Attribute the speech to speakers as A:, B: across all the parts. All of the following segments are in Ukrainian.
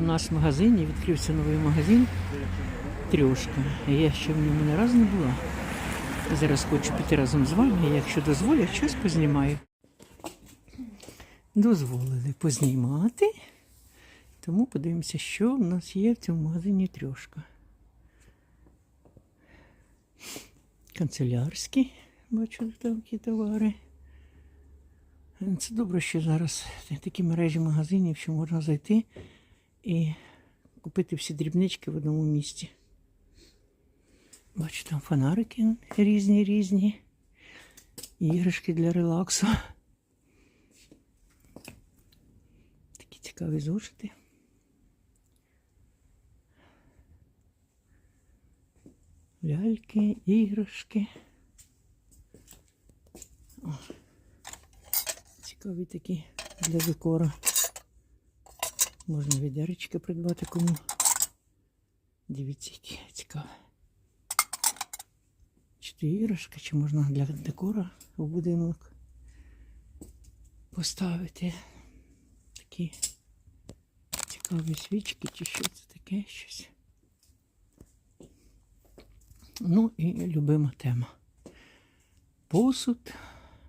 A: У нас в магазині відкрився новий магазин Трьошка. Я ще в ньому не разу не була. Зараз хочу піти разом з вами, якщо дозволять, щось познімаю. Дозволили познімати. Тому подивимося, що в нас є в цьому магазині трьошка. Канцелярські, бачу, такі товари. Це добре, що зараз такі мережі магазинів, що можна зайти і купити всі дрібнички в одному місці. Бачу, там фонарики різні різні. Іграшки для релаксу. Такі цікаві зошити. Ляльки, іграшки. О, цікаві такі для декора. Можна відеречки придбати кому. Дивіться, які цікаві. Чи то чи можна для декора в будинок поставити такі цікаві свічки, чи що це таке щось. Ну і любима тема. Посуд,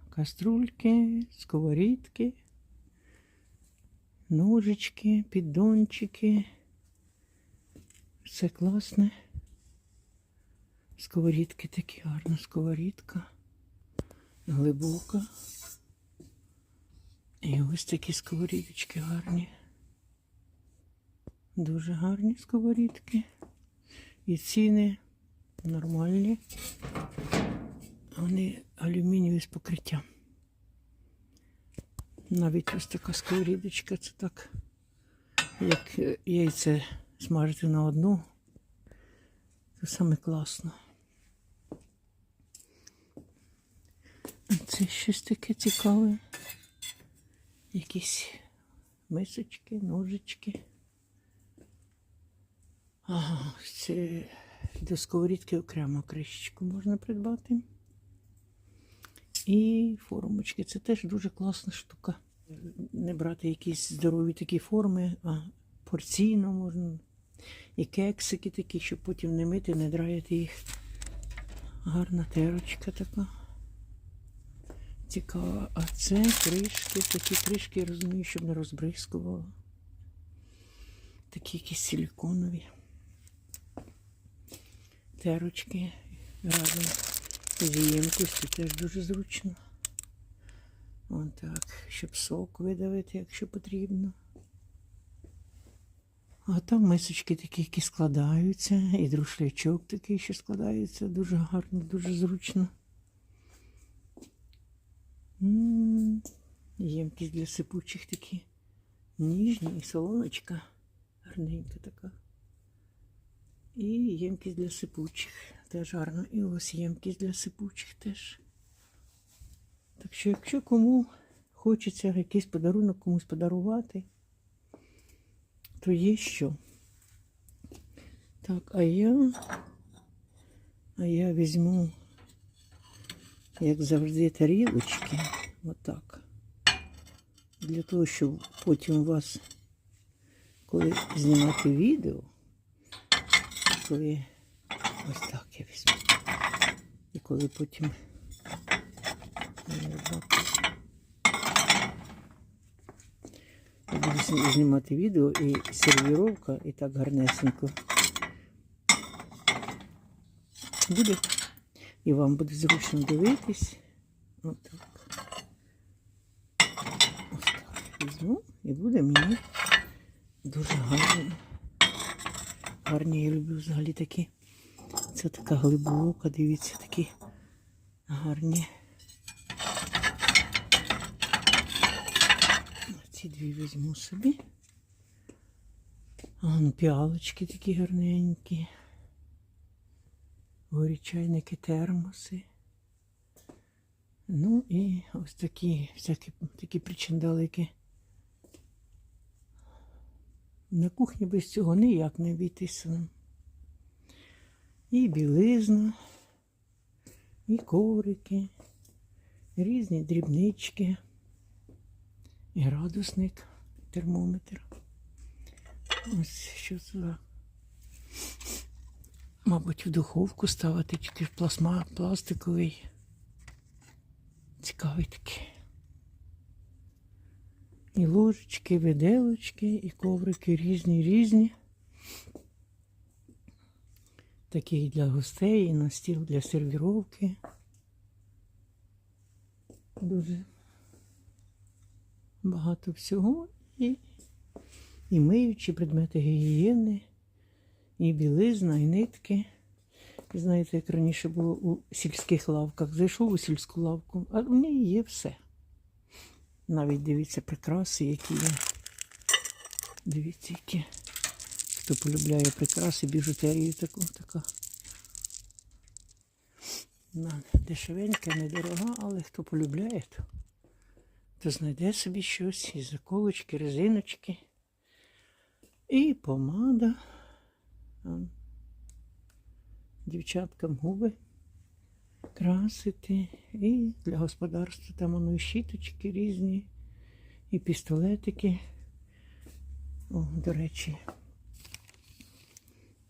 A: каструльки, сковорідки, ножички, піддончики. Все класне. Сковорідки такі гарна сковорідка. Глибока. І ось такі сковорідочки гарні. Дуже гарні сковорідки. І ціни нормальні. Вони алюмінієві з покриттям. Навіть ось така сковорідочка, це так, як яйце смажити на одну. Це саме класно. Це щось таке цікаве. Якісь мисочки, ножички. Ага, це до сковорідки окремо кришечку можна придбати. І формочки. Це теж дуже класна штука. Не брати якісь здорові такі форми, а порційно можна. І кексики такі, щоб потім не мити, не драяти їх. Гарна терочка така. Цікава. А це кришки, такі кришки, я розумію, щоб не розбризкувало. Такі якісь силіконові. Терочки разом з ємкостю теж дуже зручно. Вон так, щоб сок видавити, якщо потрібно. А там мисочки такі, які складаються, і друшлячок такий, що складається дуже гарно, дуже зручно. Ємкість для сипучих такі ніжні і солоночка гарненька така. І ємкість для сипучих теж гарно. І ось ємкість для сипучих теж. Так що, якщо кому хочеться якийсь подарунок комусь подарувати, то є що. Так, а я, а я візьму, як завжди, тарілочки. Отак. Для того, щоб потім у вас, коли знімати відео, коли ось так я візьму. І коли потім я буду знімати відео і сервіровка, і так гарнесенько буде. І вам буде зручно дивитись. Отак. Ось так візьму і буде мені дуже гарно. Гарні я люблю взагалі такі. Це така глибока, дивіться, такі гарні. Ці дві візьму собі. А, ну, піалочки такі гарненькі. Горі чайники, термоси. Ну і ось такі всякі такі причиндалики. На кухні без цього ніяк не обійтися. І білизна, і коврики, різні дрібнички, і градусник, термометр. Ось що за. Мабуть, в духовку ставити, тільки ж пластма, пластиковий. Цікавий такий. І ложечки, і виделочки, і коврики різні, різні. Такі і для гостей, і на стіл для сервіровки. Дуже багато всього. І, і миючі предмети гігієни, і білизна, і нитки. Знаєте, як раніше було у сільських лавках. Зайшов у сільську лавку, а в ній є все. Навіть дивіться прикраси, які є. Дивіться, які. Хто полюбляє прикраси, біжутерію таку, така. Дешевенька, недорога, але хто полюбляє, то, то знайде собі щось і заколочки, резиночки. І помада. Дівчаткам губи красити. І для господарства там воно і щіточки різні, і пістолетики. О, до речі,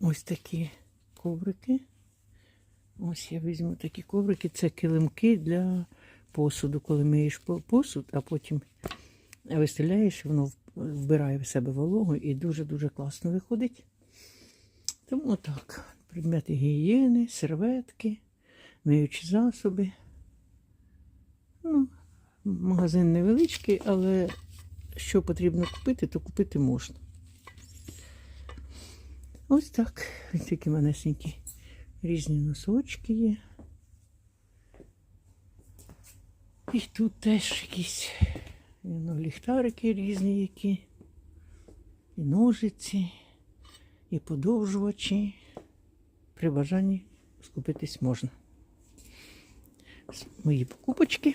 A: ось такі коврики. Ось я візьму такі коврики. Це килимки для посуду, коли миєш посуд, а потім виставляєш, воно вбирає в себе вологу і дуже-дуже класно виходить. Тому так, предмети гігієни, серветки, миючі засоби. Ну, магазин невеличкий, але що потрібно купити, то купити можна. Ось так. Ось такі манесенькі різні носочки є. І тут теж якісь ну, ліхтарики різні які. І ножиці, і подовжувачі. При бажанні скупитись можна. Мої покупочки.